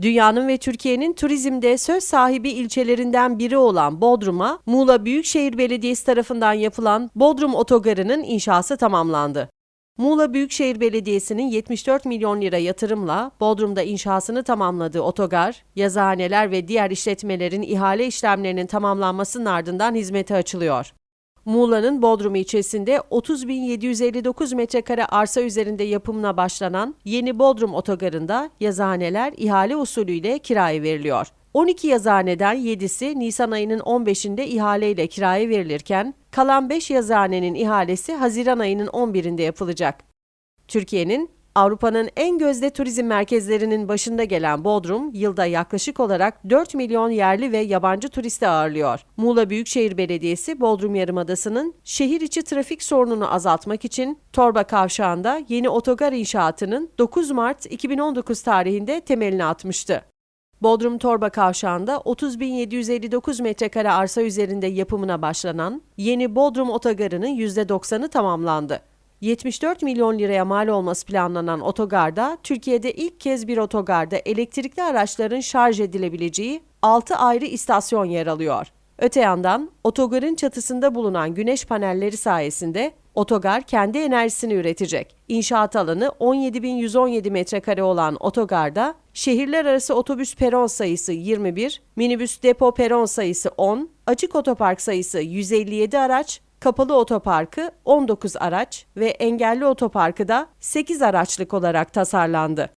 Dünyanın ve Türkiye'nin turizmde söz sahibi ilçelerinden biri olan Bodrum'a, Muğla Büyükşehir Belediyesi tarafından yapılan Bodrum Otogarı'nın inşası tamamlandı. Muğla Büyükşehir Belediyesi'nin 74 milyon lira yatırımla Bodrum'da inşasını tamamladığı otogar, yazıhaneler ve diğer işletmelerin ihale işlemlerinin tamamlanmasının ardından hizmete açılıyor. Muğla'nın Bodrum ilçesinde 30.759 metrekare arsa üzerinde yapımına başlanan yeni Bodrum otogarında yazıhaneler ihale usulüyle kiraya veriliyor. 12 yazıhaneden 7'si Nisan ayının 15'inde ihaleyle kiraya verilirken kalan 5 yazıhanenin ihalesi Haziran ayının 11'inde yapılacak. Türkiye'nin Avrupa'nın en gözde turizm merkezlerinin başında gelen Bodrum, yılda yaklaşık olarak 4 milyon yerli ve yabancı turisti ağırlıyor. Muğla Büyükşehir Belediyesi, Bodrum Yarımadası'nın şehir içi trafik sorununu azaltmak için Torba Kavşağı'nda yeni otogar inşaatının 9 Mart 2019 tarihinde temelini atmıştı. Bodrum Torba Kavşağı'nda 30.759 metrekare arsa üzerinde yapımına başlanan yeni Bodrum Otogarı'nın %90'ı tamamlandı. 74 milyon liraya mal olması planlanan otogarda Türkiye'de ilk kez bir otogarda elektrikli araçların şarj edilebileceği 6 ayrı istasyon yer alıyor. Öte yandan otogarın çatısında bulunan güneş panelleri sayesinde otogar kendi enerjisini üretecek. İnşaat alanı 17.117 metrekare olan otogarda şehirler arası otobüs peron sayısı 21, minibüs depo peron sayısı 10, açık otopark sayısı 157 araç, kapalı otoparkı 19 araç ve engelli otoparkı da 8 araçlık olarak tasarlandı.